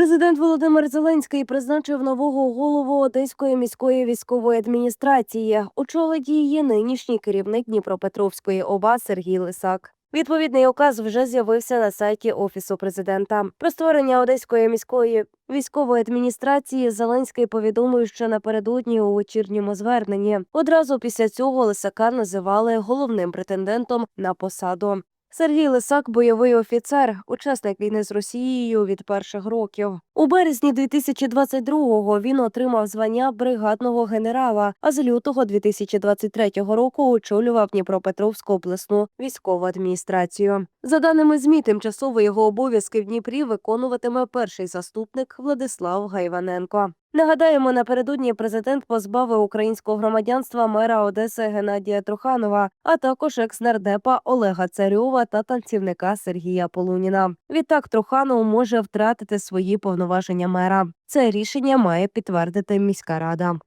Президент Володимир Зеленський призначив нового голову Одеської міської військової адміністрації. Очолить її нинішній керівник Дніпропетровської ОВА Сергій Лисак. Відповідний указ вже з'явився на сайті офісу президента. Про створення Одеської міської військової адміністрації Зеленський повідомив ще напередодні у вечірньому зверненні. Одразу після цього Лисака називали головним претендентом на посаду. Сергій Лисак бойовий офіцер, учасник війни з Росією від перших років. У березні 2022-го він отримав звання бригадного генерала, а з лютого 2023 року очолював Дніпропетровську обласну військову адміністрацію. За даними ЗМІ, тимчасово його обов'язки в Дніпрі виконуватиме перший заступник Владислав Гайваненко. Нагадаємо, напередодні президент позбавив українського громадянства мера Одеси Геннадія Труханова, а також екс-нардепа Олега Царьова та танцівника Сергія Полуніна. Відтак Труханов може втратити свої повноваження мера. Це рішення має підтвердити міська рада.